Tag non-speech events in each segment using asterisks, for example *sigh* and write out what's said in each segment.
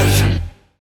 yeter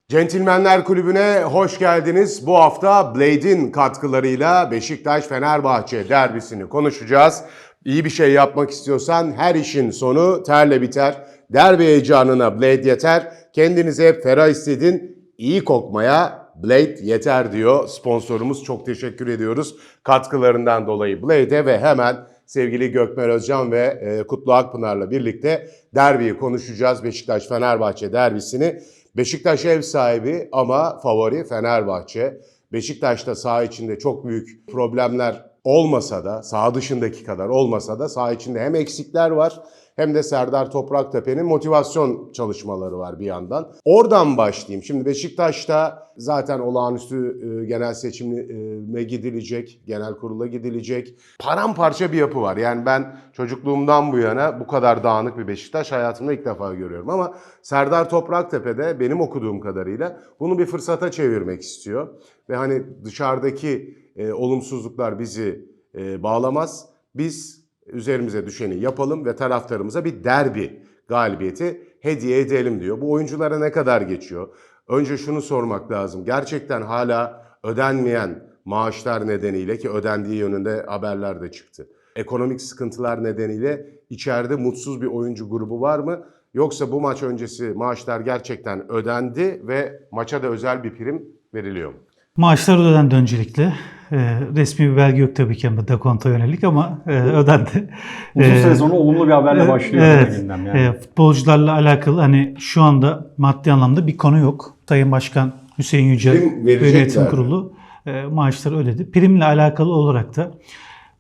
Centilmenler Kulübü'ne hoş geldiniz. Bu hafta Blade'in katkılarıyla Beşiktaş-Fenerbahçe derbisini konuşacağız. İyi bir şey yapmak istiyorsan her işin sonu terle biter. Derbi heyecanına Blade yeter. Kendinizi hep ferah hissedin. İyi kokmaya Blade yeter diyor sponsorumuz. Çok teşekkür ediyoruz katkılarından dolayı Blade'e ve hemen sevgili Gökmen Özcan ve e, Kutlu Akpınar'la birlikte derbiyi konuşacağız. Beşiktaş-Fenerbahçe derbisini. Beşiktaş ev sahibi ama favori Fenerbahçe. Beşiktaş'ta saha içinde çok büyük problemler olmasa da, saha dışındaki kadar olmasa da saha içinde hem eksikler var hem de Serdar Topraktepe'nin motivasyon çalışmaları var bir yandan. Oradan başlayayım. Şimdi Beşiktaş'ta zaten olağanüstü e, genel seçime gidilecek, genel kurula gidilecek. Paramparça bir yapı var. Yani ben çocukluğumdan bu yana bu kadar dağınık bir Beşiktaş hayatımda ilk defa görüyorum. Ama Serdar Topraktepe'de benim okuduğum kadarıyla bunu bir fırsata çevirmek istiyor. Ve hani dışarıdaki e, olumsuzluklar bizi e, bağlamaz. Biz üzerimize düşeni yapalım ve taraftarımıza bir derbi galibiyeti hediye edelim diyor. Bu oyunculara ne kadar geçiyor? Önce şunu sormak lazım. Gerçekten hala ödenmeyen maaşlar nedeniyle ki ödendiği yönünde haberler de çıktı. Ekonomik sıkıntılar nedeniyle içeride mutsuz bir oyuncu grubu var mı? Yoksa bu maç öncesi maaşlar gerçekten ödendi ve maça da özel bir prim veriliyor mu? Maaşlar ödendi öncelikle. Ee, resmi bir belge yok tabii ki ama dekonta yönelik ama e, ödendi. Uzun Ee, sezonu olumlu bir haberle e, başlıyor Evet. gündem yani. E, futbolcularla alakalı hani şu anda maddi anlamda bir konu yok. Sayın Başkan Hüseyin Yücel Yönetim? Kurulu e, maaşları ödedi. Primle alakalı olarak da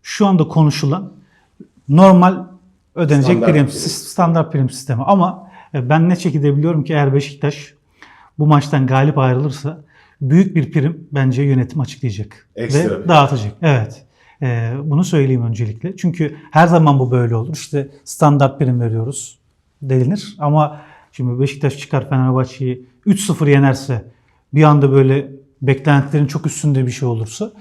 şu anda konuşulan normal ödenecek Standart prim, prim. standart prim sistemi. Ama e, ben ne şekilde biliyorum ki eğer Beşiktaş bu maçtan galip ayrılırsa büyük bir prim bence yönetim açıklayacak Ekstra ve bir. dağıtacak. Evet. E, bunu söyleyeyim öncelikle. Çünkü her zaman bu böyle olur. İşte standart prim veriyoruz denilir. Ama şimdi Beşiktaş çıkar Fenerbahçe'yi 3-0 yenerse bir anda böyle beklentilerin çok üstünde bir şey olursa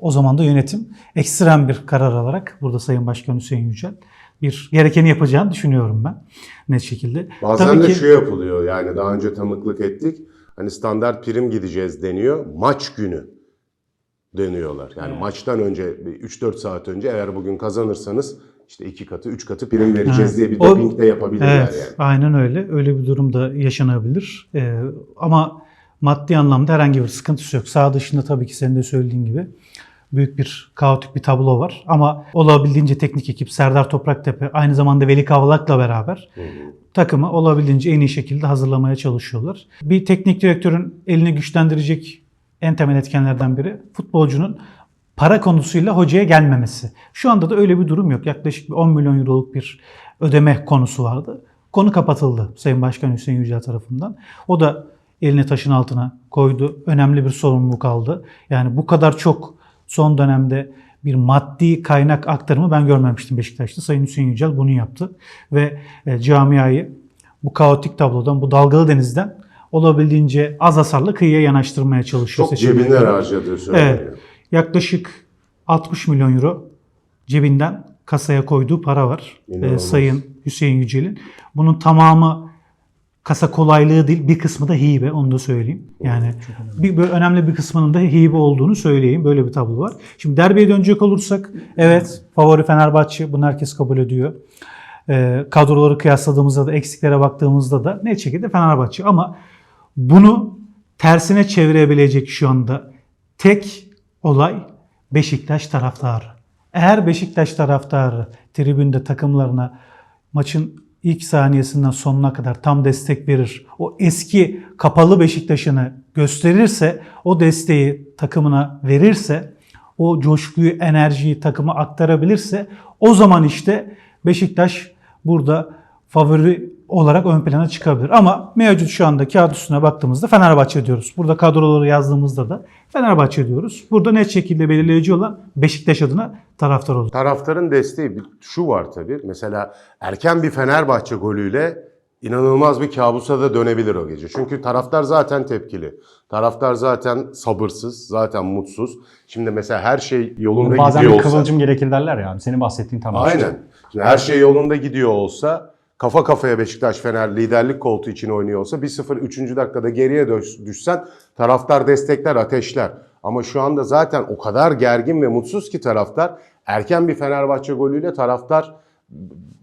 o zaman da yönetim ekstrem bir karar alarak burada Sayın Başkan Hüseyin Yücel bir gerekeni yapacağını düşünüyorum ben net şekilde. Bazen Tabii de ki- şu yapılıyor yani daha önce tanıklık ettik. Hani standart prim gideceğiz deniyor. Maç günü deniyorlar. Yani maçtan önce bir 3-4 saat önce eğer bugün kazanırsanız işte iki katı, üç katı prim vereceğiz Evet. diye bir doping de yapabilirler Evet, yani. aynen öyle. Öyle bir durum da yaşanabilir. Ee, ama maddi anlamda herhangi bir sıkıntısı yok. Sağ dışında tabii ki senin de söylediğin gibi büyük bir kaotik bir tablo var. Ama olabildiğince teknik ekip Serdar Topraktepe aynı zamanda Veli Kavalak'la beraber takımı olabildiğince en iyi şekilde hazırlamaya çalışıyorlar. Bir teknik direktörün elini güçlendirecek en temel etkenlerden biri futbolcunun para konusuyla hocaya gelmemesi. Şu anda da öyle bir durum yok. Yaklaşık bir 10 milyon euroluk bir ödeme konusu vardı. Konu kapatıldı Sayın Başkan Hüseyin Yücel tarafından. O da elini taşın altına koydu. Önemli bir sorumluluk aldı. Yani bu kadar çok son dönemde bir maddi kaynak aktarımı ben görmemiştim Beşiktaş'ta. Sayın Hüseyin Yücel bunu yaptı ve e, camiayı bu kaotik tablodan, bu dalgalı denizden olabildiğince az hasarla kıyıya yanaştırmaya çalışıyor. Çok harcadığı söyleniyor. Evet. Yaklaşık 60 milyon euro cebinden kasaya koyduğu para var. Ee, Sayın Hüseyin Yücel'in. Bunun tamamı kasa kolaylığı değil, bir kısmı da hibe onu da söyleyeyim. Yani bir böyle önemli bir kısmının da hibe olduğunu söyleyeyim. Böyle bir tablo var. Şimdi derbiye dönecek olursak evet favori Fenerbahçe bunu herkes kabul ediyor. Ee, kadroları kıyasladığımızda da eksiklere baktığımızda da ne şekilde Fenerbahçe ama bunu tersine çevirebilecek şu anda tek olay Beşiktaş taraftarı. Eğer Beşiktaş taraftarı tribünde takımlarına maçın ilk saniyesinden sonuna kadar tam destek verir, o eski kapalı Beşiktaş'ını gösterirse, o desteği takımına verirse, o coşkuyu, enerjiyi takıma aktarabilirse o zaman işte Beşiktaş burada favori olarak ön plana çıkabilir. Ama mevcut şu anda kağıt üstüne baktığımızda Fenerbahçe diyoruz. Burada kadroları yazdığımızda da Fenerbahçe diyoruz. Burada net şekilde belirleyici olan Beşiktaş adına taraftar olur. Taraftarın desteği bir- şu var tabii. Mesela erken bir Fenerbahçe golüyle inanılmaz bir kabusa da dönebilir o gece. Çünkü taraftar zaten tepkili. Taraftar zaten sabırsız, zaten mutsuz. Şimdi mesela her şey yolunda Bazen gidiyor bir olsa. kıvılcım gerekir derler ya. Senin bahsettiğin tam o. Aynen. Şimdi her şey yolunda gidiyor olsa kafa kafaya Beşiktaş Fener liderlik koltuğu için oynuyor olsa 1-0 3. dakikada geriye düş- düşsen taraftar destekler, ateşler. Ama şu anda zaten o kadar gergin ve mutsuz ki taraftar. Erken bir Fenerbahçe golüyle taraftar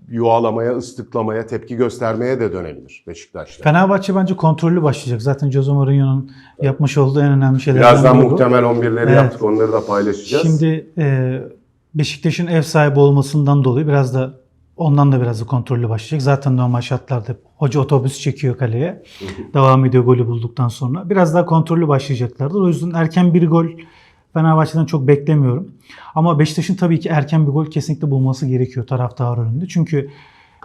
yuvalamaya, ıslıklamaya, tepki göstermeye de dönebilir Beşiktaş'ta. Fenerbahçe bence kontrollü başlayacak. Zaten Jose Mourinho'nun yapmış olduğu en önemli şeylerden Birazdan biri bu. muhtemel 11'leri Evet. yaptık onları da paylaşacağız. Şimdi e, Beşiktaş'ın ev sahibi olmasından dolayı biraz da ondan da biraz da kontrollü başlayacak. Zaten normal şartlarda hoca otobüs çekiyor kaleye. Devam ediyor golü bulduktan sonra. Biraz daha kontrollü başlayacaklardır. O yüzden erken bir gol Fenerbahçe'den çok beklemiyorum. Ama Beşiktaş'ın tabii ki erken bir gol kesinlikle bulması gerekiyor taraftar önünde. Çünkü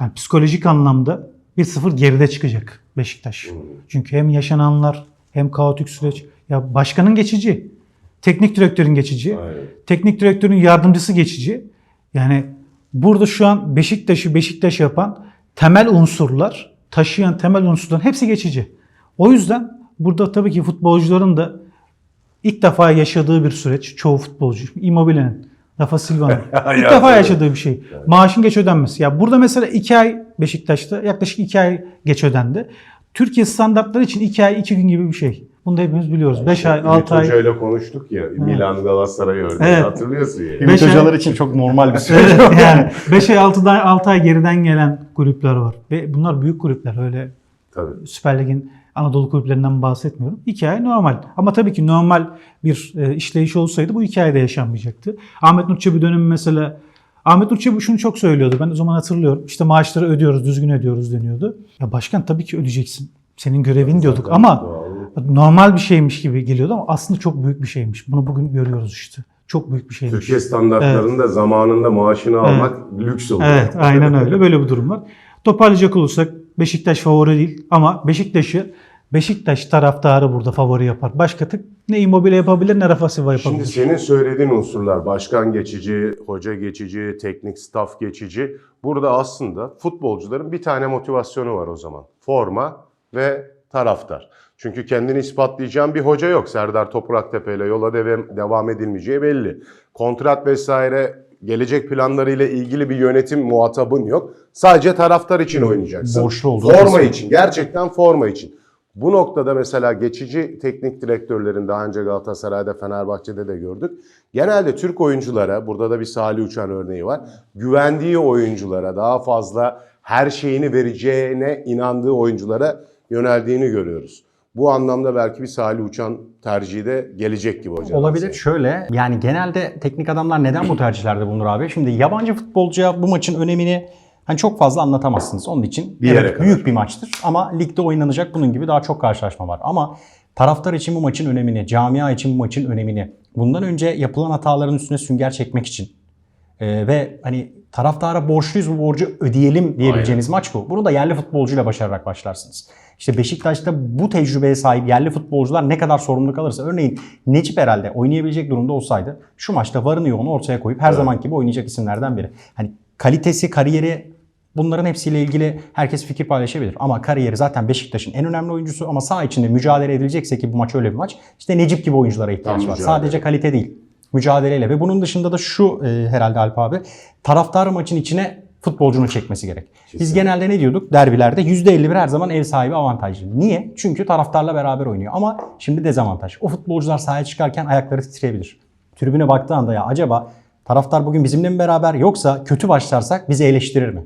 yani psikolojik anlamda 1-0 geride çıkacak Beşiktaş. Çünkü hem yaşananlar hem kaotik süreç. Ya başkanın geçici. Teknik direktörün geçici. Aynen. Teknik direktörün yardımcısı geçici. Yani burada şu an Beşiktaş'ı Beşiktaş yapan temel unsurlar, taşıyan temel unsurların hepsi geçici. O yüzden burada tabii ki futbolcuların da ilk defa yaşadığı bir süreç. Çoğu futbolcu. Immobile'nin, Rafa Silva'nın *laughs* ilk defa yaşadığı bir şey. Maaşın geç ödenmesi. Ya burada mesela 2 ay Beşiktaş'ta yaklaşık 2 ay geç ödendi. Türkiye standartları için 2 ay 2 gün gibi bir şey. Bunu da hepimiz biliyoruz. 5 ay, 6 ay. Hoca ile konuştuk ya Milan Galatasaray örneği Evet. hatırlıyorsun ya. Beş Ümit ay- hocalar için çok normal bir süreç. *laughs* Evet, yani 5 ay 6 ay 6 ay geriden gelen kulüpler var. Ve bunlar büyük kulüpler. Öyle Tabii. Süper Lig'in Anadolu kulüplerinden bahsetmiyorum. 2 ay normal. Ama tabii ki normal bir e, işleyiş olsaydı bu 2 ayda yaşanmayacaktı. Ahmet Nur Çebi dönemi mesela Ahmet Nur Çebi şunu çok söylüyordu. Ben o zaman hatırlıyorum. İşte maaşları ödüyoruz, düzgün ödüyoruz deniyordu. Ya başkan tabii ki ödeyeceksin. Senin görevin diyorduk ama normal bir şeymiş gibi geliyordu ama aslında çok büyük bir şeymiş. Bunu bugün görüyoruz işte. Çok büyük bir şeymiş. Türkiye standartlarında zamanında maaşını almak lüks oluyor. Evet aynen öyle. Böyle bir durum var. Toparlayacak olursak Beşiktaş favori değil ama Beşiktaş'ı Beşiktaş taraftarı burada favori yapar. Başka tık ne Immobile yapabilir ne Rafa Silva yapabilir. Şimdi senin söylediğin unsurlar başkan geçici, hoca geçici, teknik staff geçici. Burada aslında futbolcuların bir tane motivasyonu var o zaman. Forma ve taraftar. Çünkü kendini ispatlayacağın bir hoca yok. Serdar Topraktepe ile yola devam, devam edilmeyeceği belli. Kontrat vesaire gelecek planlarıyla ilgili bir yönetim muhatabın yok. Sadece taraftar için oynayacaksın. Borçlu olduğu Forma için. Gerçekten forma için. Bu noktada mesela geçici teknik direktörlerin daha önce Galatasaray'da, Fenerbahçe'de de gördük. Genelde Türk oyunculara, burada da bir Salih Uçan örneği var. Güvendiği oyunculara, daha fazla her şeyini vereceğine inandığı oyunculara yöneldiğini görüyoruz. Bu anlamda belki bir Salih Uçan tercihi de gelecek gibi hocam. Olabilir. Şöyle yani genelde teknik adamlar neden bu tercihlerde bulunur abi? Şimdi yabancı futbolcuya bu maçın önemini hani çok fazla anlatamazsınız. Onun için Bir yere evet, kadar. büyük bir maçtır ama ligde oynanacak bunun gibi daha çok karşılaşma var. Ama taraftar için bu maçın önemini, camia için bu maçın önemini, bundan önce yapılan hataların üstüne sünger çekmek için ee, ve hani taraftara borçluyuz bu borcu ödeyelim diyebileceğiniz maç bu. Bunu da yerli futbolcuyla başararak başlarsınız. İşte Beşiktaş'ta bu tecrübeye sahip yerli futbolcular ne kadar sorumluluk alırsa örneğin Necip herhalde oynayabilecek durumda olsaydı şu maçta varını yoğunu ortaya koyup her zamanki gibi oynayacak isimlerden biri. Hani kalitesi, kariyeri bunların hepsiyle ilgili herkes fikir paylaşabilir. Ama kariyeri zaten Beşiktaş'ın en önemli oyuncusu ama saha içinde mücadele edilecekse ki bu maç öyle bir maç. işte Necip gibi oyunculara ihtiyaç Tam var. mücadele. Sadece kalite değil mücadeleyle ve bunun dışında da şu e, herhalde Alp abi taraftarı maçın içine futbolcunu çekmesi gerek. Biz genelde ne diyorduk derbilerde %51 her zaman ev sahibi avantajlı. Niye? Çünkü taraftarla beraber oynuyor ama şimdi dezavantaj. O futbolcular sahaya çıkarken ayakları titreyebilir. Tribüne baktığı anda ya acaba taraftar bugün bizimle mi beraber yoksa kötü başlarsak bizi eleştirir mi?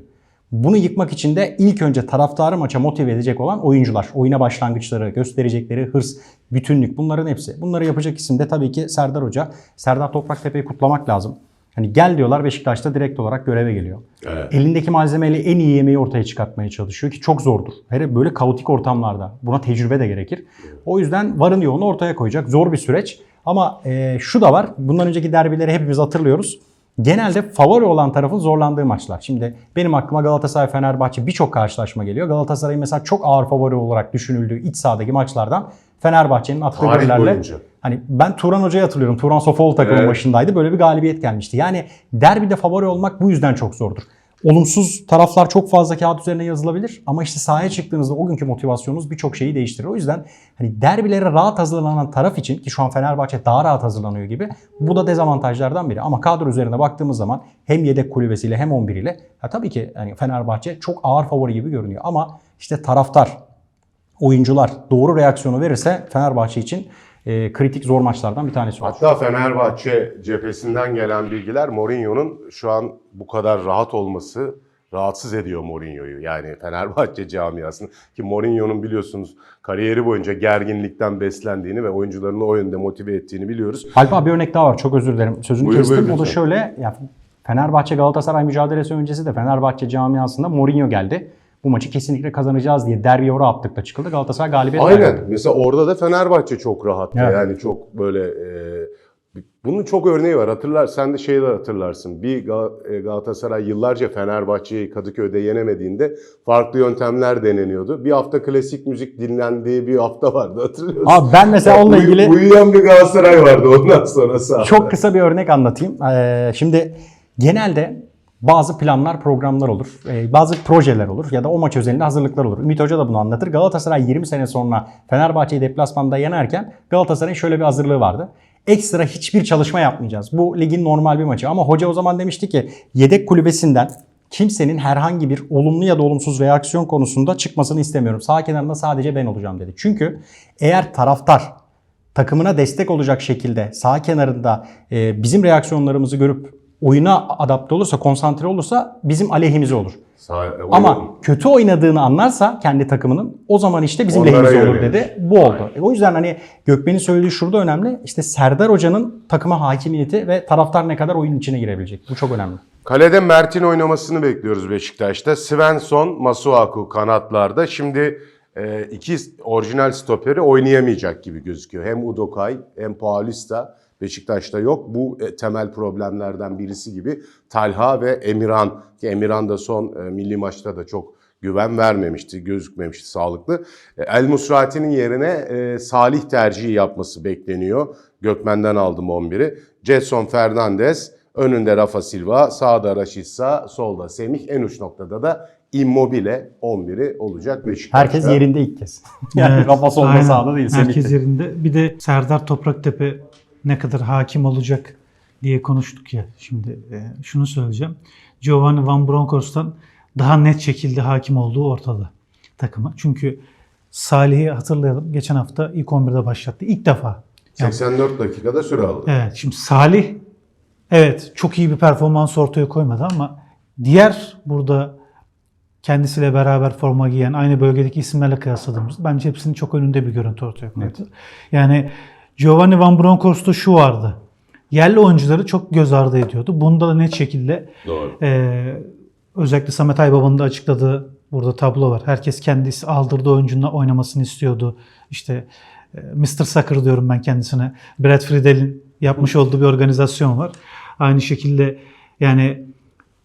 Bunu yıkmak için de ilk önce taraftarı maça motive edecek olan oyuncular. Oyuna başlangıçları, gösterecekleri hırs, bütünlük bunların hepsi. Bunları yapacak isim de tabii ki Serdar Hoca. Serdar Topraktepe'yi kutlamak lazım. Hani gel diyorlar Beşiktaş'ta direkt olarak göreve geliyor. Evet. Elindeki malzemeyle en iyi yemeği ortaya çıkartmaya çalışıyor ki çok zordur. Hele böyle kaotik ortamlarda buna tecrübe de gerekir. O yüzden varın yoğunu ortaya koyacak. Zor bir süreç. Ama e, şu da var. Bundan önceki derbileri hepimiz hatırlıyoruz. Genelde favori olan tarafın zorlandığı maçlar. Şimdi benim aklıma Galatasaray Fenerbahçe birçok karşılaşma geliyor. Galatasaray'ın mesela çok ağır favori olarak düşünüldüğü iç sahadaki maçlardan Fenerbahçe'nin attığı gollerle boyunca. Hani ben Turan Hoca'yı hatırlıyorum. Turan Sofoğlu takımın Evet. başındaydı. Böyle bir galibiyet gelmişti. Yani derbide favori olmak bu yüzden çok zordur. olumsuz taraflar çok fazla kağıt üzerine yazılabilir ama işte sahaya çıktığınızda o günkü motivasyonunuz birçok şeyi değiştirir. O yüzden hani derbilere rahat hazırlanan taraf için ki şu an Fenerbahçe daha rahat hazırlanıyor gibi bu da dezavantajlardan biri. Ama kadro üzerine baktığımız zaman hem yedek kulübesiyle hem 11 ile ha tabii ki hani Fenerbahçe çok ağır favori gibi görünüyor ama işte taraftar, oyuncular doğru reaksiyonu verirse Fenerbahçe için e, kritik zor maçlardan bir tanesi olur. Hatta Fenerbahçe cephesinden gelen bilgiler Mourinho'nun şu an bu kadar rahat olması rahatsız ediyor Mourinho'yu. Yani *laughs* Fenerbahçe camiasını ki Mourinho'nun biliyorsunuz kariyeri boyunca gerginlikten beslendiğini ve oyuncularını o yönde motive ettiğini biliyoruz. Alp abi bir örnek daha var. Çok özür dilerim. Sözünü Buyur, kestim. buyur o da şöyle. Ya Fenerbahçe Galatasaray mücadelesi öncesi de Fenerbahçe camiasında Mourinho geldi. Bu maçı kesinlikle kazanacağız diye derbiye ora attık da çıkıldı. Galatasaray galibiyet Aynen. kaybetti. Mesela orada da Fenerbahçe çok rahattı. Evet. Yani çok böyle e, bunun çok örneği var. Hatırlar sen de şeyi de hatırlarsın. Bir e, Galatasaray yıllarca Fenerbahçe'yi Kadıköy'de yenemediğinde farklı yöntemler deneniyordu. Bir hafta klasik müzik dinlendiği bir hafta vardı hatırlıyor musun? Abi ben mesela onunla Uyu- ilgili uyuyan bir Galatasaray vardı ondan sonra sahada. çok kısa bir örnek anlatayım. Ee, şimdi genelde bazı planlar, programlar olur. Ee, bazı projeler olur ya da o maç özelinde hazırlıklar olur. Ümit Hoca da bunu anlatır. Galatasaray 20 sene sonra Fenerbahçe'yi deplasmanda yenerken Galatasaray'ın şöyle bir hazırlığı vardı. Ekstra hiçbir çalışma yapmayacağız. Bu ligin normal bir maçı. Ama hoca o zaman demişti ki yedek kulübesinden kimsenin herhangi bir olumlu ya da olumsuz reaksiyon konusunda çıkmasını istemiyorum. Sağ kenarında sadece ben olacağım dedi. Çünkü eğer taraftar takımına destek olacak şekilde sağ kenarında e, bizim reaksiyonlarımızı görüp oyuna adapte olursa, konsantre olursa bizim aleyhimize olur. Sağ- Ama oyun- kötü oynadığını anlarsa kendi takımının o zaman işte bizim Onlara lehimize olur dedi. Bu oldu. E, o yüzden hani Gökmen'in söylediği şurada önemli. İşte Serdar Hoca'nın takıma hakimiyeti ve taraftar ne kadar oyunun içine girebilecek. Bu çok önemli. Kalede Mert'in oynamasını bekliyoruz Beşiktaş'ta. Svensson, Masuaku kanatlarda. Şimdi e, iki orijinal stoperi oynayamayacak gibi gözüküyor. Hem Udokay hem Paulista Beşiktaş'ta yok. Bu e, temel problemlerden birisi gibi. Talha ve Emirhan ki Emirhan da son e, milli maçta da çok güven vermemişti, gözükmemişti sağlıklı. E, El Musrati'nin yerine e, Salih tercihi yapması bekleniyor. Gökmen'den aldım 11'i. Jetson Fernandez, önünde Rafa Silva, sağda Raşitsa, solda Semih, en uç noktada da Immobile 11'i olacak Beşiktaş'ta. Herkes yerinde ilk kez. *laughs* Yani Evet, Rafa solda sağda değil. Semih Herkes de. yerinde. Bir de Serdar Topraktepe ne kadar hakim olacak diye konuştuk ya. Şimdi e, şunu söyleyeceğim. Giovanni Van Bronckhorst'tan daha net şekilde hakim olduğu ortada takıma. Çünkü Salih'i hatırlayalım. Geçen hafta ilk 11'de başlattı. İlk defa. 84 dakikada süre aldı. Evet şimdi Salih evet çok iyi bir performans ortaya koymadı ama diğer burada kendisiyle beraber forma giyen aynı bölgedeki isimlerle kıyasladığımızda bence hepsinin çok önünde bir görüntü ortaya koydu. Yani Giovanni Van Bronckhorst'ta şu vardı. Yerli oyuncuları çok göz ardı ediyordu. Bunda da net şekilde Doğru. ee, özellikle Samet Aybaba'nın da açıkladığı burada tablo var. Herkes kendisi aldırdığı oyuncunun oynamasını istiyordu. İşte e, Mr. Soccer diyorum ben kendisine. Brad Friedel'in yapmış olduğu bir organizasyon var. Aynı şekilde yani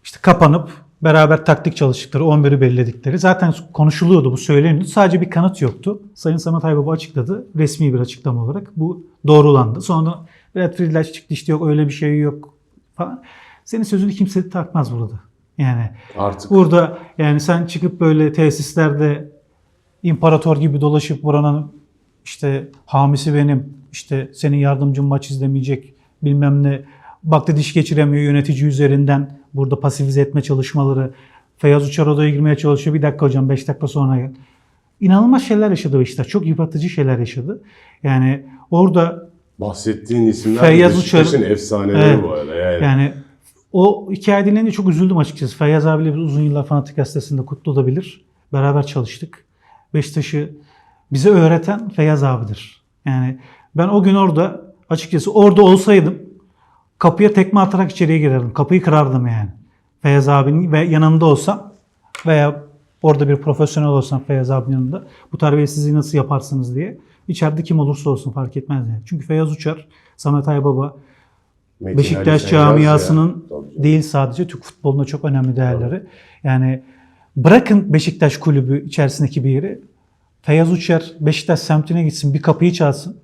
işte kapanıp beraber taktik çalıştıkları, 11'i belirledikleri zaten konuşuluyordu, bu söyleniyordu. Sadece bir kanıt yoktu. Sayın Samet Aybaba açıkladı. Resmi bir açıklama olarak bu doğrulandı. Sonra Brad Friedel çıktı işte yok öyle bir şey yok falan. Senin sözünü kimse takmaz burada. Yani Artık burada yani sen çıkıp böyle tesislerde imparator gibi dolaşıp buranın işte hamisi benim, işte senin yardımcın maç izlemeyecek bilmem ne. Baktı diş geçiremiyor yönetici üzerinden burada pasifize etme çalışmaları. Feyyaz Uçar odaya girmeye çalışıyor. Bir dakika hocam 5 dakika sonra gel. İnanılmaz şeyler yaşadı Beşiktaş. Çok yıpratıcı şeyler yaşadı. Yani orada bahsettiğin isimler Feyyaz Uçar'ın- efsaneleri Evet. bu arada. Yani. yani o hikaye dinleyince çok üzüldüm açıkçası. Feyyaz abiyle biz uzun yıllar Fanatik Gazetesi'nde Kutlu da bilir. Beraber çalıştık. Beşiktaş'ı bize öğreten Feyyaz abidir. Yani ben o gün orada açıkçası orada olsaydım kapıya tekme atarak içeriye girerdim. Kapıyı kırardım yani. Feyyaz abinin ve yanında olsam veya orada bir profesyonel olsam Feyyaz abinin yanında bu terbiyesizliği nasıl yaparsınız diye içeride kim olursa olsun fark etmez yani. Çünkü Feyyaz Uçar, Samet Aybaba, Metin Ali Beşiktaş Feyyaz camiasının ya. Tabii değil sadece Türk futbolunda çok önemli değerleri. Yani bırakın Beşiktaş kulübü içerisindeki bir yeri. Feyyaz Uçer Beşiktaş semtine gitsin bir kapıyı çalsın.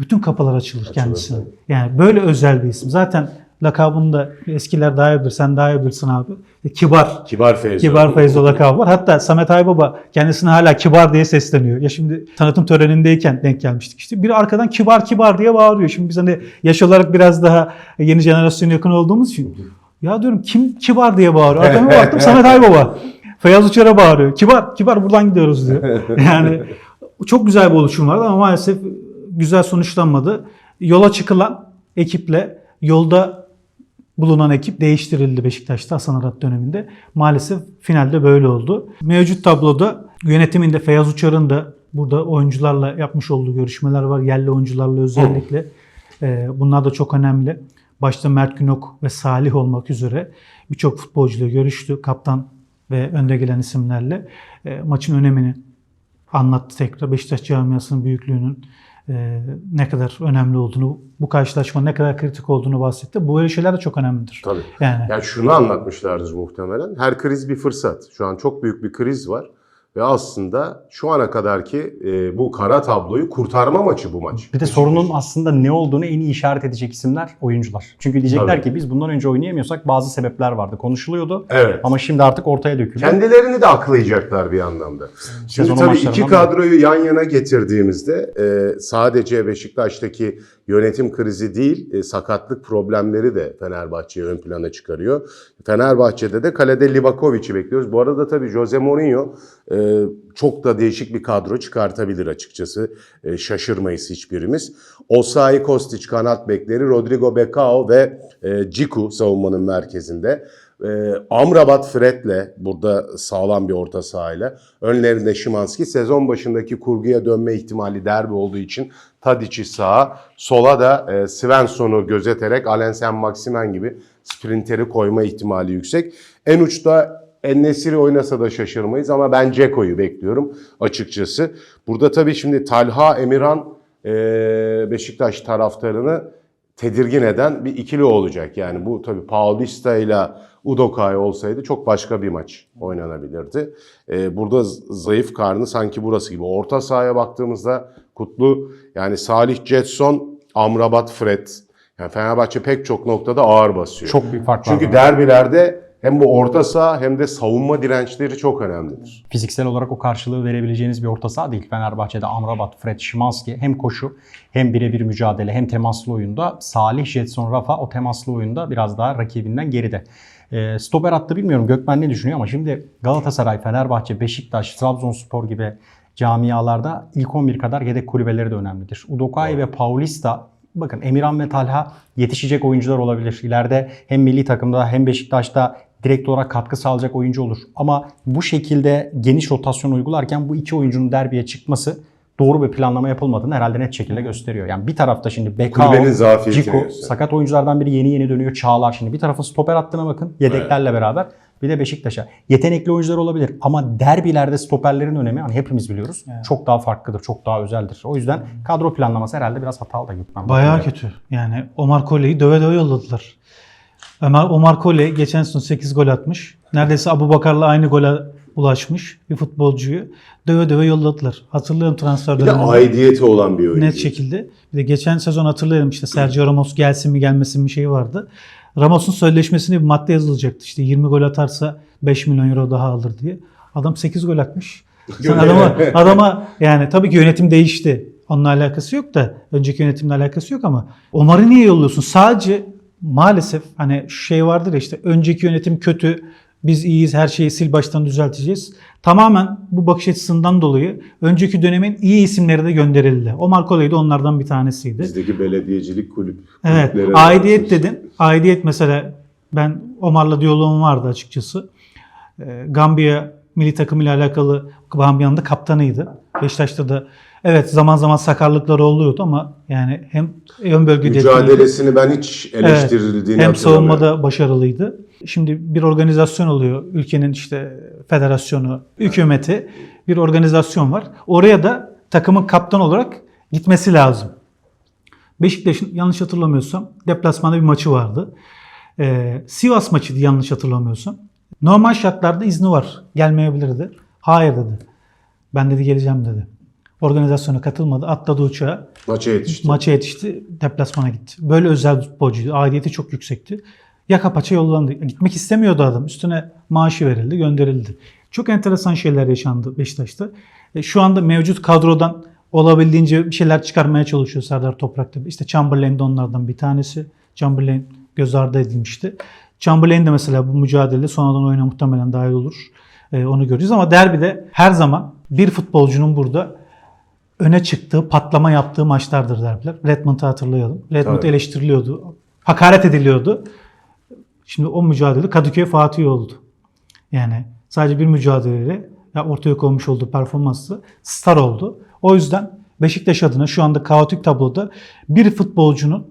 Bütün kapılar açılır kendisine. tabii. Yani böyle özel bir isim. Zaten lakabını da eskiler daha iyi bilir, sen daha iyi bilirsin abi. Kibar. Kibar Feyzo. Kibar Feyzo lakabı var. Hatta Samet Aybaba kendisine hala kibar diye sesleniyor. Ya şimdi tanıtım törenindeyken denk gelmiştik işte. Biri arkadan kibar kibar diye bağırıyor. Şimdi biz hani yaş olarak biraz daha yeni jenerasyona yakın olduğumuz için. Ya diyorum kim kibar diye bağırıyor. Arkama *laughs* baktım Samet Aybaba. Feyyaz Uçar'a bağırıyor. Kibar, kibar buradan gidiyoruz diyor. *laughs* Yani çok güzel bir oluşum vardı ama maalesef güzel sonuçlanmadı. Yola çıkılan ekiple yolda bulunan ekip değiştirildi Beşiktaş'ta Hasan Arat döneminde. Maalesef finalde böyle oldu. Mevcut tabloda yönetiminde Feyyaz Uçar'ın da burada oyuncularla yapmış olduğu görüşmeler var. Yerli oyuncularla özellikle. Ee, bunlar da çok önemli. Başta Mert Günok ve Salih olmak üzere birçok futbolcuyla görüştü. Kaptan ve önde gelen isimlerle. Ee, maçın önemini anlattı tekrar. Beşiktaş camiasının büyüklüğünün e, ne kadar önemli olduğunu, bu karşılaşma ne kadar kritik olduğunu bahsetti. Bu böyle şeyler de çok önemlidir. Tabii. Yani Yani şunu anlatmışlardır muhtemelen. Her kriz bir fırsat. Şu an çok büyük bir kriz var. Ve aslında şu ana kadarki e, bu kara tabloyu kurtarma maçı bu maç. Bir de sorunun aslında ne olduğunu en iyi işaret edecek isimler oyuncular. Çünkü diyecekler Tabii. ki biz bundan önce oynayamıyorsak bazı sebepler vardı. Konuşuluyordu. Evet. Ama şimdi artık ortaya döküldü. Kendilerini de aklayacaklar bir anlamda. Şimdi tabii iki maçlarından kadroyu yan yana getirdiğimizde e, sadece Beşiktaş'taki yönetim krizi değil, e, sakatlık problemleri de Fenerbahçe'yi ön plana çıkarıyor. Fenerbahçe'de de kalede Livakovic'i bekliyoruz. Bu arada tabii Jose Mourinho e, çok da değişik bir kadro çıkartabilir açıkçası. E, şaşırmayız hiçbirimiz. Osayi Kostic kanat bekleri, Rodrigo Becao ve e, Ciku savunmanın merkezinde. E, Amrabat Fred'le burada sağlam bir orta sahayla. Önlerinde Şimanski sezon başındaki kurguya dönme ihtimali derbi olduğu için Tadic'i sağa, sola da e, Svensson'u gözeterek Alen Sen Maximen gibi sprinteri koyma ihtimali yüksek. En uçta Ennesiri oynasa da şaşırmayız ama ben Ceko'yu bekliyorum açıkçası. Burada tabii şimdi Talha Emirhan e, Beşiktaş taraftarını tedirgin eden bir ikili olacak. Yani bu tabii Paulista ile Udokay olsaydı çok başka bir maç oynanabilirdi. Ee, burada zayıf karnı sanki burası gibi. Orta sahaya baktığımızda Kutlu yani Salih Jetson, Amrabat Fred. Yani Fenerbahçe pek çok noktada ağır basıyor. Çok büyük fark var. Çünkü derbilerde hem bu orta saha hem de savunma dirençleri çok önemlidir. fiziksel olarak o karşılığı verebileceğiniz bir orta saha değil. Fenerbahçe'de Amrabat, Fred, Şimanski hem koşu hem birebir mücadele hem temaslı oyunda. Salih, Jetson, Rafa o temaslı oyunda biraz daha rakibinden geride. E, stoper attı bilmiyorum Gökmen ne düşünüyor ama şimdi Galatasaray, Fenerbahçe, Beşiktaş, Trabzonspor gibi camialarda ilk 11 kadar yedek kulübeleri de önemlidir. Udokay ve Paulista bakın Emirhan ve Talha yetişecek oyuncular olabilir. İleride hem milli takımda hem Beşiktaş'ta direkt olarak katkı sağlayacak oyuncu olur. Ama bu şekilde geniş rotasyon uygularken bu iki oyuncunun derbiye çıkması doğru bir planlama yapılmadığını herhalde net şekilde gösteriyor. Yani bir tarafta şimdi Bekao, gösteriyor. sakat oyunculardan biri yeni yeni dönüyor. Çağlar şimdi bir tarafın stoper hattına bakın yedeklerle beraber. Bir de Beşiktaş'a. Yetenekli oyuncular olabilir ama derbilerde stoperlerin önemi hani hepimiz biliyoruz. Çok daha farklıdır, çok daha özeldir. O yüzden kadro planlaması herhalde biraz hatalı da Gökmen. bayağı kötü. Yani Omar Kolej'i döve döve yolladılar. Ömer, Omar Kolej geçen sezon 8 gol atmış. Neredeyse Abu Bakar'la aynı gole ulaşmış bir futbolcuyu. Döve döve yolladılar. Hatırlıyorum transfer Bir de aidiyeti olan bir oyuncu. Net şekilde. Bir de geçen sezon hatırlıyorum işte Sergio Ramos gelsin mi gelmesin mi şeyi vardı. Ramos'un sözleşmesine bir madde yazılacaktı. İşte 20 gol atarsa 5 milyon euro daha alır diye. Adam 8 gol atmış. *laughs* Sen adama, adama yani tabii ki yönetim değişti. Onunla alakası yok da önceki yönetimle alakası yok ama Omar'ı niye yolluyorsun? Sadece maalesef hani şu şey vardır ya işte önceki yönetim kötü biz iyiyiz her şeyi sil baştan düzelteceğiz. Tamamen bu bakış açısından dolayı önceki dönemin iyi isimleri de gönderildi. Omar Koley de onlardan bir tanesiydi. Bizdeki belediyecilik kulüp. Evet. Aidiyet dedin. Aidiyet mesela ben Omar'la diyaloğum vardı açıkçası. Ee, Gambiya milli takım ile alakalı Gambiya'nın da kaptanıydı. Beşiktaş'ta da evet zaman zaman sakarlıkları oluyordu ama yani hem ön bölgede Mücadelesini ben hiç eleştirildiğini hem hatırlamıyorum. savunmada başarılıydı. Şimdi bir organizasyon oluyor. Ülkenin işte federasyonu, hükümeti bir organizasyon var. Oraya da takımın kaptan olarak gitmesi lazım. Beşiktaş'ın yanlış hatırlamıyorsam deplasmanda bir maçı vardı. Ee, Sivas maçıydı yanlış hatırlamıyorsam. Normal şartlarda izni var. Gelmeyebilirdi. Hayır dedi. Ben dedi geleceğim dedi. Organizasyona katılmadı. Atladı uçağa. Maça yetişti. Maça yetişti. Deplasmana gitti. Böyle özel bir futbolcuydu. Aidiyeti çok yüksekti. Yaka paça yollandı. Gitmek istemiyordu adam. Üstüne maaşı verildi, gönderildi. Çok enteresan şeyler yaşandı Beşiktaş'ta. E, şu anda mevcut kadrodan olabildiğince bir şeyler çıkarmaya çalışıyor Serdar Topraktepe. İşte Chamberlain de onlardan bir tanesi. Chamberlain göz ardı edilmişti. Chamberlain de mesela bu mücadelede sonradan oyuna muhtemelen dahil olur. E, onu göreceğiz ama derbide her zaman bir futbolcunun burada öne çıktığı, patlama yaptığı maçlardır derbiler. Redmond'u hatırlayalım. Redmond Tabii. eleştiriliyordu. Hakaret ediliyordu. Şimdi o mücadele Kadıköy Fatih oldu. Yani sadece bir mücadeleyle ya ortaya koymuş olduğu performansla star oldu. O yüzden Beşiktaş adına şu anda kaotik tabloda bir futbolcunun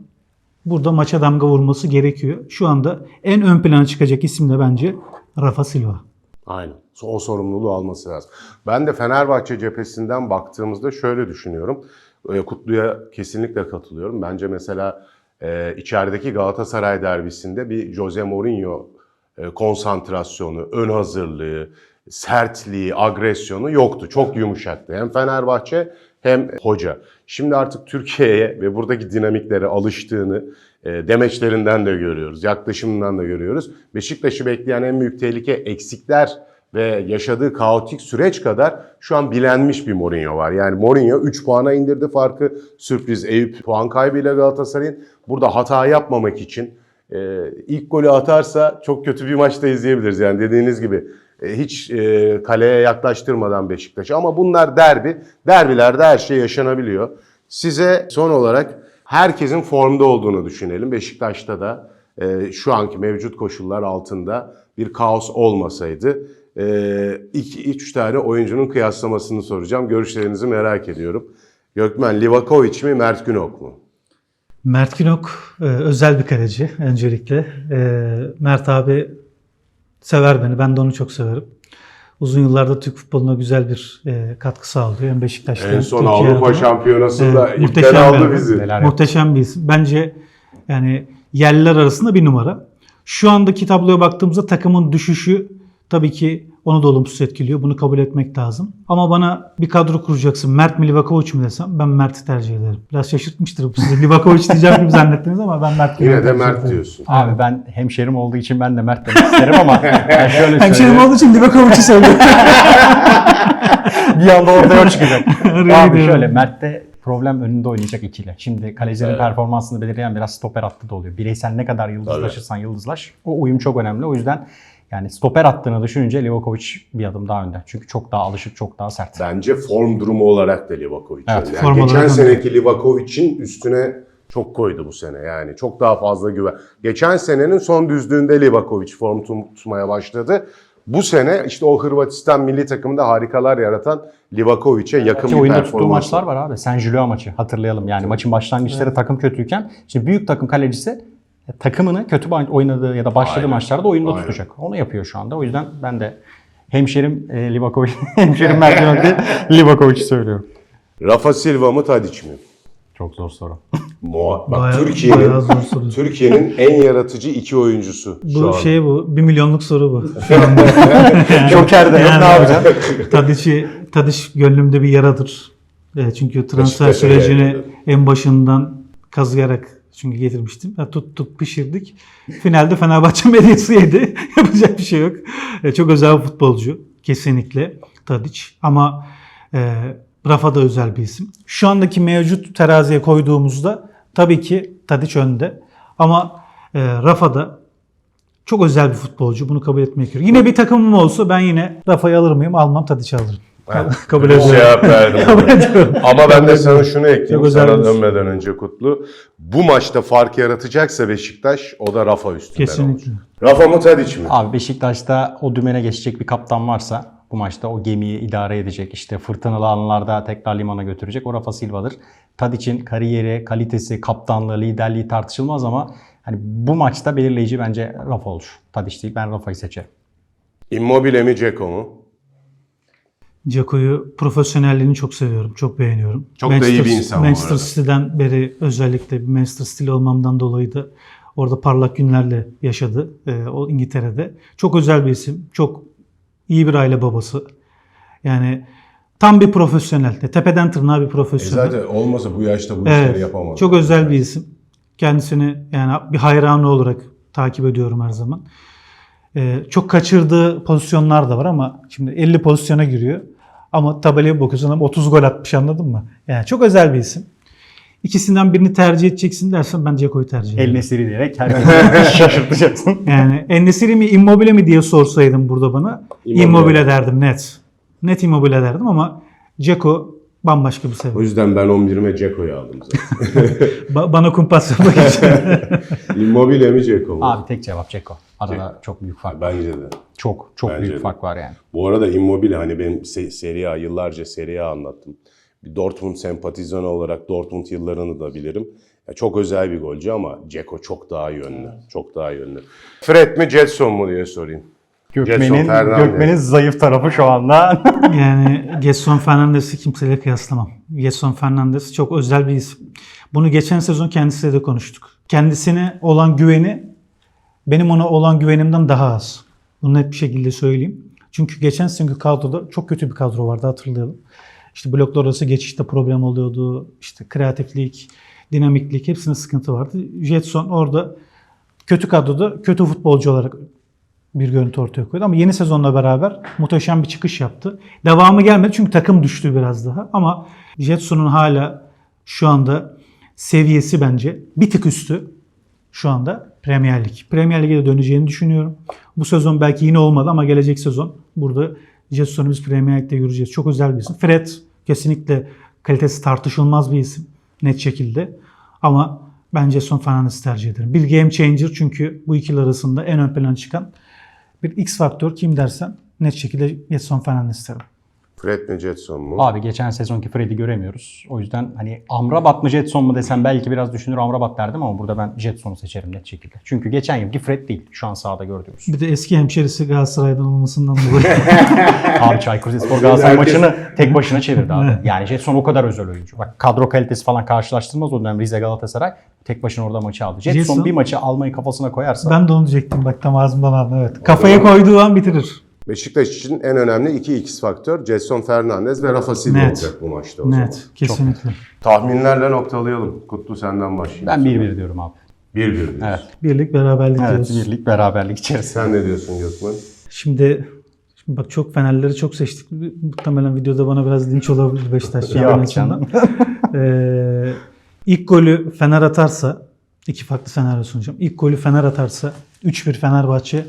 burada maça damga vurması gerekiyor. Şu anda en ön plana çıkacak isim de bence Rafa Silva. Aynen. O sorumluluğu alması lazım. Ben de Fenerbahçe cephesinden baktığımızda şöyle düşünüyorum. E, Kutlu'ya kesinlikle katılıyorum. Bence mesela e, içerideki Galatasaray derbisinde bir Jose Mourinho e, konsantrasyonu, ön hazırlığı, sertliği, agresyonu yoktu. Çok yumuşaktı. Hem Fenerbahçe hem hoca. Şimdi artık Türkiye'ye ve buradaki dinamiklere alıştığını demeçlerinden de görüyoruz, yaklaşımından da görüyoruz. Beşiktaş'ı bekleyen en büyük tehlike eksikler ve yaşadığı kaotik süreç kadar şu an bilenmiş bir Mourinho var. Yani Mourinho 3 puana indirdi farkı. Sürpriz Eyüp puan kaybıyla Galatasaray'ın. Burada hata yapmamak için e, ilk golü atarsa çok kötü bir maçta izleyebiliriz. Yani dediğiniz gibi e, hiç e, kaleye yaklaştırmadan Beşiktaş'ı. Ama bunlar derbi. Derbilerde her şey yaşanabiliyor. Size son olarak herkesin formda olduğunu düşünelim. Beşiktaş'ta da e, şu anki mevcut koşullar altında bir kaos olmasaydı e, iki, üç tane oyuncunun kıyaslamasını soracağım. Görüşlerinizi merak ediyorum. Gökmen Livakovic mi Mert Günok mu? Mert Günok e, özel bir kaleci öncelikle. E, Mert abi sever beni. Ben de onu çok severim. Uzun yıllarda Türk futboluna güzel bir e, katkı sağlıyor. Hem Beşiktaş'ta En son Türkiye Avrupa adına. Şampiyonası'nda ipten muhteşem aldı bir- bizi. Neler. Muhteşem bir isim. Bence yani yerliler arasında bir numara. Şu andaki tabloya baktığımızda takımın düşüşü tabii ki onu da olumsuz etkiliyor. Bunu kabul etmek lazım. Ama bana bir kadro kuracaksın. Mert mi Livakovic mi desem ben Mert'i tercih ederim. Biraz şaşırtmıştır bu sizi. *laughs* Livakovic diyeceğim gibi zannettiniz ama ben Mert Yine de Mert ederim. diyorsun. Abi ben hemşerim olduğu için ben de Mert demek isterim ama *laughs* yani şöyle Hemşerim söyleyeyim. olduğu için Livakovic'i söylüyorum. *laughs* bir anda ortaya çıkacak. Abi şöyle Mert'te problem önünde oynayacak ikili. Şimdi kalecilerin Evet. performansını belirleyen biraz stoper hattı da oluyor. Bireysel ne kadar yıldızlaşırsan yıldızlaş. O uyum çok önemli. O yüzden yani stoper attığını düşününce Livakovic bir adım daha önde. Çünkü çok daha alışık, çok daha sert. Bence form durumu olarak da Livakovic. Evet, yani geçen olarak seneki Livakovic'in üstüne çok koydu bu sene yani. Çok daha fazla güven. Geçen senenin son düzlüğünde Livakovic form tutmaya başladı. Bu sene işte o Hırvatistan milli takımında harikalar yaratan Livakovic'e yakın Ki bir oyunda tuttuğu performans. maçlar var abi. San Julio maçı hatırlayalım. Yani maçın başlangıçları takım kötüyken şimdi büyük takım kalecisi takımını kötü oynadığı ya da başladığı Aynen. maçlarda oyunda Aynen. tutacak. Onu yapıyor şu anda. O yüzden ben de hemşerim e, Livakovic, *laughs* hemşerim Günok değil, Livakovic'i söylüyorum. Rafa Silva mı Tadic mi? Çok zor soru. *laughs* Muha- Bak Bayağı- Türkiye'nin bayağı zor soru. Türkiye'nin en yaratıcı iki oyuncusu şu Bu an. şey bu. Bir milyonluk soru bu. *laughs* Joker de yok ne yapacaksın? Tadiç'i, Tadiç gönlümde bir yaradır. E, çünkü transfer Beşiktaş'a sürecini geldi. en başından kazıyarak çünkü getirmiştim. Tuttuk, pişirdik. Finalde Fenerbahçe *laughs* medyası yedi. *laughs* Yapacak bir şey yok. E, çok özel bir futbolcu. Kesinlikle Tadiç. Ama e, Rafa da özel bir isim. Şu andaki mevcut teraziye koyduğumuzda tabii ki Tadiç önde. Ama e, Rafa da çok özel bir futbolcu. Bunu kabul etmek gerekiyor. Yine bir takımım olsa ben yine Rafa'yı alır mıyım? Almam Tadiç'i alırım. Kabul ediyorum. cevap verdim. *laughs* Kabul ediyorum. Ama ben de sana şunu *laughs* ekleyeyim sana dönmeden önce Kutlu. Bu maçta fark yaratacaksa Beşiktaş o da Rafa üstünden Kesinlikle. olur. Rafa mı Tadic mi? Abi Beşiktaş'ta o dümene geçecek bir kaptan varsa bu maçta o gemiyi idare edecek. işte fırtınalı anlarda tekrar limana götürecek. O Rafa Silva'dır. Tadic'in kariyeri, kalitesi, kaptanlığı, liderliği tartışılmaz ama hani bu maçta belirleyici bence Rafa olur. Tadic değil ben Rafa'yı seçerim. Immobile mi Ceko mu? Ceko'yu profesyonelliğini çok seviyorum. Çok beğeniyorum. Çok da iyi bir insan Manchester. City'den beri özellikle bir Manchester City olmamdan dolayı da orada parlak günlerle yaşadı. e, o İngiltere'de. Çok özel bir isim. Çok iyi bir aile babası. Yani Tam bir profesyonel. Tepeden tırnağa bir E profesyonel. zaten olmasa bu yaşta bu Evet. işleri yapamaz. Çok özel bir isim. Kendisini yani bir hayranı olarak takip ediyorum her zaman. Ee, çok kaçırdığı pozisyonlar da var ama şimdi 50 pozisyona giriyor. Ama tabelaya bakıyorsun ama 30 gol atmış anladın mı? Yani çok özel bir isim. İkisinden birini tercih edeceksin dersen ben Ceko'yu tercih ederim. El Nesiri diyerek *laughs* herkesi *laughs* şaşırtacaksın. Yani Enesiri mi Immobile mi diye sorsaydın burada bana Immobile. Immobile, derdim net. Net Immobile derdim ama Ceko bambaşka bir O seviye. yüzden ben 11'ime Ceko'yu aldım zaten. *laughs* Ba- bana kumpas yapmak için. Immobile mi Ceko mu? Abi tek cevap Ceko. Arada çok büyük fark var. Bence de. Çok çok Bence büyük de. fark var yani. Bu arada Immobile hani benim se- Serie A, yıllarca Serie A anlattım. Bir Dortmund sempatizanı olarak Dortmund yıllarını da bilirim. Ya çok özel bir golcü ama Ceko çok daha yönlü. Çok daha yönlü. Fred mi Jetson mu diye sorayım. Gökmen'in. Gökmen'in zayıf tarafı şu anda. *laughs* yani Gerson Fernandes'i kimseyle kıyaslamam. Gerson Fernandes çok özel bir isim. Bunu geçen sezon kendisiyle de konuştuk. Kendisine olan güveni benim ona olan güvenimden daha az. Bunu net bir şekilde söyleyeyim. Çünkü geçen seneki kadroda çok kötü bir kadro vardı hatırlayalım. İşte bloklar arası geçişte problem oluyordu. İşte kreatiflik, dinamiklik hepsinde sıkıntı vardı. Jetson orada kötü kadroda kötü futbolcu olarak bir görüntü ortaya koydu. Ama yeni sezonla beraber muhteşem bir çıkış yaptı. Devamı gelmedi çünkü takım düştü biraz daha. Ama Jetson'un hala şu anda seviyesi bence bir tık üstü şu anda Premier Lig. Premier Lig'e de döneceğini düşünüyorum. Bu sezon belki yine olmadı ama gelecek sezon burada Jetson'u biz Premier Lig'de göreceğiz. Çok özel bir isim. Fred kesinlikle kalitesi tartışılmaz bir isim net şekilde. Ama ben Jetson Fernandes'i tercih ederim. Bir game changer çünkü bu ikili arasında en ön plana çıkan bir X faktör kim dersen net şekilde Jetson Fernandes derim. Fred mi Jetson mu? Abi geçen sezonki Fred'i göremiyoruz. O yüzden hani Amrabat mı Jetson mu desem belki biraz düşünür Amrabat derdim ama burada ben Jetson'u seçerim net şekilde. Çünkü geçen yılki Fred değil şu an sahada gördüğümüz. Bir de eski hemşerisi Galatasaray'dan olmasından dolayı. *laughs* Abi Çaykur Rizespor Galatasaray maçını tek başına çevirdi abi. Yani Jetson o kadar özel oyuncu. Bak kadro kalitesi falan karşılaştırmaz o dönem Rize Galatasaray. Tek başına orada maçı aldı. Jetson, Jetson- bir maçı almayı kafasına koyarsa ben de onu diyecektim bak tam ağzımdan aldım evet. Kafaya koyduğu an bitirir. Beşiktaş için en önemli iki X faktör Jetson Fernandez ve Rafa Silva Net. olacak bu maçta o zaman. Net kesinlikle. Tahminlerle noktalayalım. Kutlu senden başlayayım. ben 1-1 diyorum abi. 1-1 diyorsun. Evet. Birlik beraberlik Evet diyoruz. birlik beraberlik içerisinde. Sen ne diyorsun Gökmen? Şimdi, şimdi bak çok Fenerleri çok seçtik. Muhtemelen videoda bana biraz linç olabilir Beşiktaş *laughs* Yok camiasından. ee, ilk golü Fener atarsa iki farklı senaryo sunacağım. İlk golü Fener atarsa 3-1 Fenerbahçe.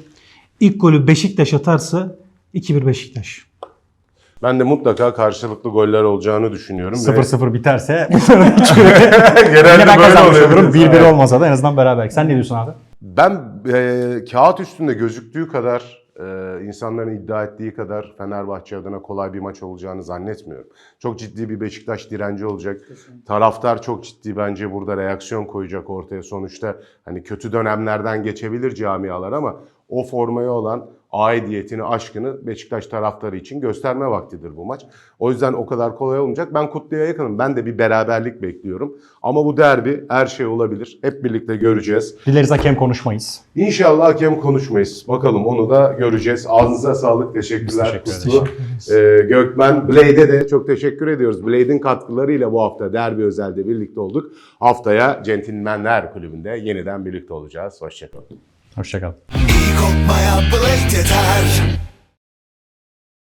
İlk golü Beşiktaş atarsa 2-1 Beşiktaş. Ben de mutlaka karşılıklı goller olacağını düşünüyorum. ve 0-0 *laughs* biterse hiçbiri Genelde Yine ben böyle kazanmış oluyor. olurum. 1-1 Evet. olmasa da en azından beraber. Sen ne diyorsun abi? Ben e, kağıt üstünde gözüktüğü kadar e, insanların iddia ettiği kadar Fenerbahçe adına kolay bir maç olacağını zannetmiyorum. Çok ciddi bir Beşiktaş direnci olacak. Taraftar çok ciddi bence burada reaksiyon koyacak ortaya. Sonuçta hani kötü dönemlerden geçebilir camialar ama o formaya olan aidiyetini, aşkını Beşiktaş taraftarı için gösterme vaktidir bu maç. O yüzden o kadar kolay olmayacak. Ben Kutlu'ya yakınım. Ben de bir beraberlik bekliyorum. Ama bu derbi her şey olabilir. Hep birlikte göreceğiz. Dileriz hakem konuşmayız. İnşallah hakem konuşmayız. Bakalım onu da göreceğiz. Ağzınıza sağlık. Teşekkürler. Biz Kutlu. Ee, Gökmen, Blade'e de çok teşekkür ediyoruz. Blade'in katkılarıyla bu hafta Derbi Özel'de birlikte olduk. Haftaya Centilmenler Kulübü'nde yeniden birlikte olacağız. Hoşçakalın. Hoşçakalın. İyi kokmaya Blade yeter